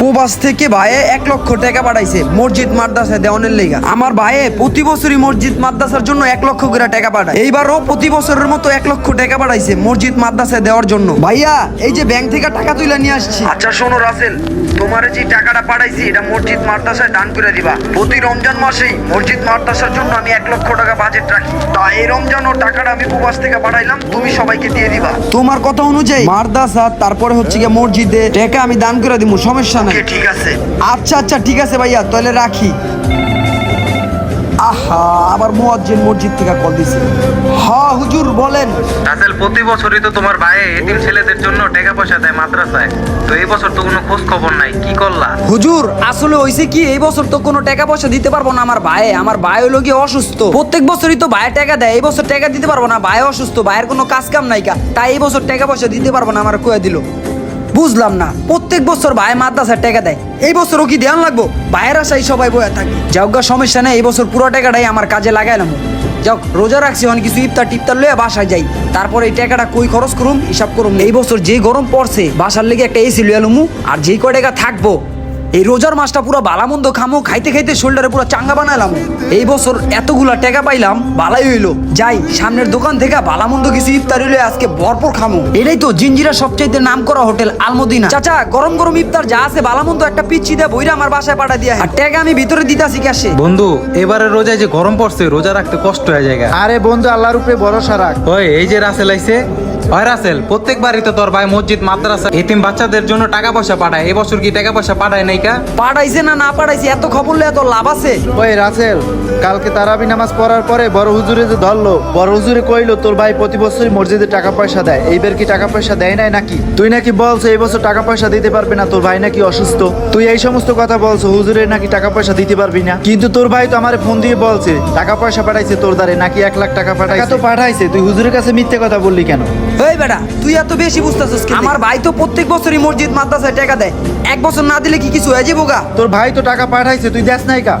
প্রবাস থেকে ভাইয়ে এক লক্ষ টাকা পাঠাইছে। মসজিদ মাদ্রাসা দেওয়ানের লেগা। আমার ভাইয়ে প্রতি বছরই মসজিদ মাদ্রাসার জন্য এক লক্ষ করে টাকা পাঠায়। এইবারও প্রতি বছরের মতো এক লক্ষ টাকা পাঠাইছে মসজিদ মাদ্রাসা দেওয়ার জন্য। ভাইয়া এই যে ব্যাংক থেকে টাকা তুলে নিয়ে আসছি। আচ্ছা শোনো রাসেল তোমার যে টাকাটা পাঠাইছি এটা মসজিদ মাদ্রাসায় দান করে দিবা। প্রতি রমজান মাসেই মসজিদ মাদ্রাসার জন্য আমি এক লক্ষ টাকা বাজেট রাখি। তা এই রমজান ও টাকাটা আমি প্রবাস থেকে পাঠাইলাম তুমি সবাইকে দিয়ে দিবা। তোমার কথা অনুযায়ী মাদ্রাসা তারপরে হচ্ছে গিয়ে মসজিদে টাকা আমি দান করে দিব সমস্যা নাই ঠিক আছে। আচ্ছা আচ্ছা ঠিক আছে ভাইয়া তাহলে রাখি। আহা আবার মুয়াজ্জিন মসজিদ থেকে কল দিছে। হ্যাঁ হুজুর বলেন। রাসেল প্রতি বছরই তো তোমার ভাই এতিম ছেলেদের জন্য টাকা পয়সা দেয় মাদ্রাসায়। তো এই বছর তো কোনো খোঁজ খবর নাই কি করলা? হুজুর আসলে হইছে কি এই বছর তো কোনো টাকা পয়সা দিতে পারব না আমার ভাই আমার ভাই হলো গিয়ে অসুস্থ। প্রত্যেক বছরই তো ভাই টাকা দেয় এই বছর টাকা দিতে পারব না। ভাই অসুস্থ ভাইয়ের কোনো কাজ কাম নাই কা। তাই এই বছর টাকা পয়সা দিতে পারব না আমার কয়ে দিল। বুঝলাম না। প্রত্যেক বছর ভাই মাদ্রাসা টাকা দেয়। এই বছরও কি ধ্যান লাগবো? ভাইয়ের আশাই সবাই বয়ে থাকে। যাওগা সমস্যা নেই, এই বছর পুরো টাকাটাই আমার কাজে লাগাইলাম যাক রোজা রাখছি অনেক কিছু ইফতার টিফতার লয়ে বাসায় যাই। তারপর এই টাকাটা কই খরচ করুম? হিসাব করুম। এই বছর যেই গরম পড়ছে, বাসার লেগে একটা এসি লুয়ালুমু আর যেই কয় টাকা থাকব এই রোজার মাসটা পুরো বালামন্দ খামো খাইতে খাইতে শোল্ডারে পুরো চাঙ্গা বানাইলাম। এই বছর এতগুলা টাকা পাইলাম বালাই হইল। যাই সামনের দোকান থেকে বালামন্দ কিছু ইফতার হইল আজকে ভরপুর খামো। এটাই তো জিঞ্জিরা সবচাইতে নাম করা হোটেল আলমদিনা। চাচা গরম গরম ইফতার যা আছে বালামন্দ একটা পিচ্ছি দিয়ে বইরা আমার বাসায় পাঠা দিয়া আর টাকা আমি ভিতরে দিতাছি ক্যাশে। বন্ধু এবারে রোজায় যে গরম পড়ছে রোজা রাখতে কষ্ট হয়ে যায় আরে বন্ধু আল্লাহর উপরে ভরসা রাখ। ওই এই যে রাসেল আইছে ওই রাসেল প্রত্যেকবারই তো তোর ভাই মসজিদ মাদ্রাসা এতিম বাচ্চাদের জন্য টাকা পয়সা পাঠায়। এবছর কি টাকা পয়সা পাঠায় নাই কা? পাঠাইছে না না পাঠাইছে এত খবর লয়ে এত লাভ আছে? ওই রাসেল কালকে তারাবি নামাজ পড়ার পরে বড় হুজুরে যে ধরলো বড় হুজুরে কইলো তোর ভাই প্রতি বছরই মসজিদে টাকা পয়সা দেয়। এইবার কি টাকা পয়সা দেয় নাই নাকি? তুই নাকি বলছো এই বছর টাকা পয়সা দিতে পারবে না তোর ভাই নাকি অসুস্থ। তুই এই সমস্ত কথা বলছো হুজুরে নাকি টাকা পয়সা দিতে পারবি না? কিন্তু তোর ভাই তো আমার ফোন দিয়ে বলছে টাকা পয়সা পাঠাইছে তোর দ্বারে নাকি এক লাখ টাকা পাঠাইছে? তো পাঠাইছে তুই হুজুরের কাছে মিথ্যে কথা বললি কেন? এই বেটা তুই এত বেশি বুঝতেছিস আমার ভাই তো প্রত্যেক বছরই মসজিদ মাদ্রাসায় টাকা দেয়। এক বছর না দিলে কি কিছু হয়ে যাব গা? তোর ভাই তো টাকা পাঠাইছে তুই দেখ নাই কা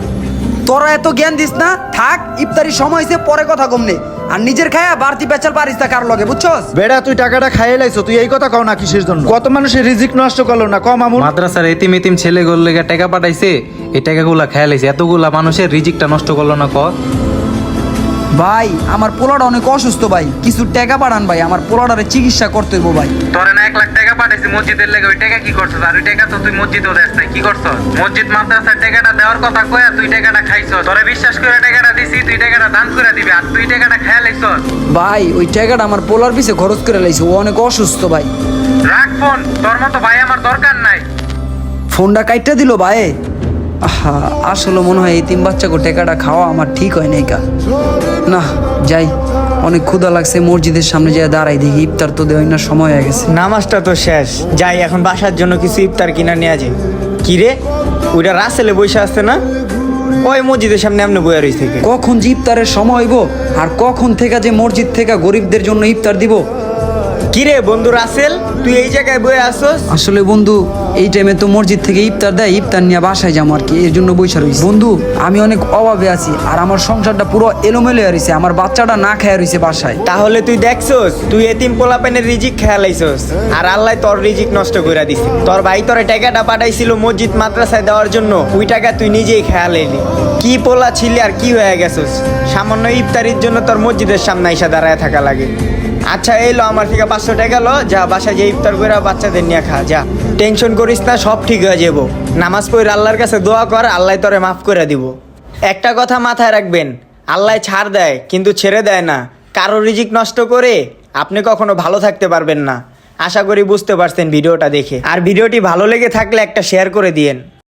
তোরা এত জ্ঞান দিস না? থাক ইফতারি সময় হয়েছে পরে কথা কমনে আর নিজের খায়া বাড়তি পেঁচাল পারিস তা কার লগে বুঝছস? বেড়া তুই টাকাটা খাইয়ে লাইছো তুই এই কথা কও না কিসের জন্য? কত মানুষের রিজিক নষ্ট করল না কম আমুল। মাদ্রাসার এতিম এতিম ছেলে গোল্লে টাকা পাঠাইছে এই টাকাগুলা খেয়াল হয়েছে এতগুলা মানুষের রিজিকটা নষ্ট করল না ক? ভাই আমার পোলাটা অনেক অসুস্থ ভাই। কিছু টাকা পাঠান ভাই আমার পোলাটারে চিকিৎসা করতে হইব ভাই। তোরে না এক লাখ টাকা পাঠাইছি মসজিদের লেগে ওই টাকা কি করছস? আর ওই টাকা তো তুই মসজিদেও দেস নাই কি করছস? মসজিদ মাদ্রাসার টাকাটা দেওয়ার কথা কয়া তুই টাকাটা খাইছস। তোরে বিশ্বাস করে টাকাটা দিছি তুই টাকাটা দান করে দিবি আর তুই টাকাটা খেয়াল লাইছস। ভাই ওই টাকাটা আমার পোলার পিছে খরচ করে লাইছে ও অনেক অসুস্থ ভাই। রাখ ফোন তোর মতো ভাই আমার দরকার নাই। ফোনটা কাইটা দিল ভাই। আহা আসলে মনে হয় এই তিন বাচ্চাকে টাকাটা খাওয়া আমার ঠিক হয় নাই কা। না যাই অনেক ক্ষুধা লাগছে মসজিদের সামনে যায় দাঁড়াই দেখি ইফতার তো দেওয়াই না সময় হয়ে গেছে। নামাজটা তো শেষ। যাই এখন বাসার জন্য কিছু ইফতার কিনা নিয়ে যাই কি রে? ওইটা রাসেলে বসে আসছে না? ওই মসজিদের সামনে এমনি বইয়া রয়েছে কখন যে ইফতারের সময় হইব আর কখন থেকে যে মসজিদ থেকে গরিবদের জন্য ইফতার দিব কি রে বন্ধু রাসেল তুই এই জায়গায় বয়ে আসছস আসলে বন্ধু এই টাইমে তো মসজিদ থেকে ইফতার দেয় ইফতার নিয়ে বাসায় যাব আর কি এর জন্য বৈশা রয়েছে বন্ধু আমি অনেক অভাবে আছি আর আমার সংসারটা পুরো এলোমেলো হয়ে রয়েছে আমার বাচ্চাটা না খেয়ে রয়েছে বাসায়। তাহলে তুই দেখছস তুই এতিম পোলাপেনের রিজিক খেয়ালাইছস আর আল্লাহ তোর রিজিক নষ্ট করে দিছে। তোর ভাই তোর টাকাটা পাঠাইছিল মসজিদ মাদ্রাসায় দেওয়ার জন্য ওই টাকা তুই নিজেই খেয়াল এলি কি পোলা ছিলি আর কি হয়ে গেছস? সামান্য ইফতারির জন্য তোর মসজিদের সামনে এসে দাঁড়ায় থাকা লাগে। আচ্ছা এলো আমার থেকে পাঁচশো টাকা লো, যা, বাসায় যে ইফতার করে বাচ্চাদের নিয়ে খা, যা। টেনশন করিস না, সব ঠিক হয়ে যাব নামাজ পড়ে আল্লাহর কাছে দোয়া কর, আল্লাহ তোরে মাফ করে দিব। একটা কথা মাথায় রাখবেন, আল্লাহ ছাড় দেয়, কিন্তু ছেড়ে দেয় না। কারও রিজিক নষ্ট করে আপনি কখনো ভালো থাকতে পারবেন না। আশা করি বুঝতে পারছেন ভিডিওটা দেখে। আর ভিডিওটি ভালো লেগে থাকলে একটা শেয়ার করে দিয়েন।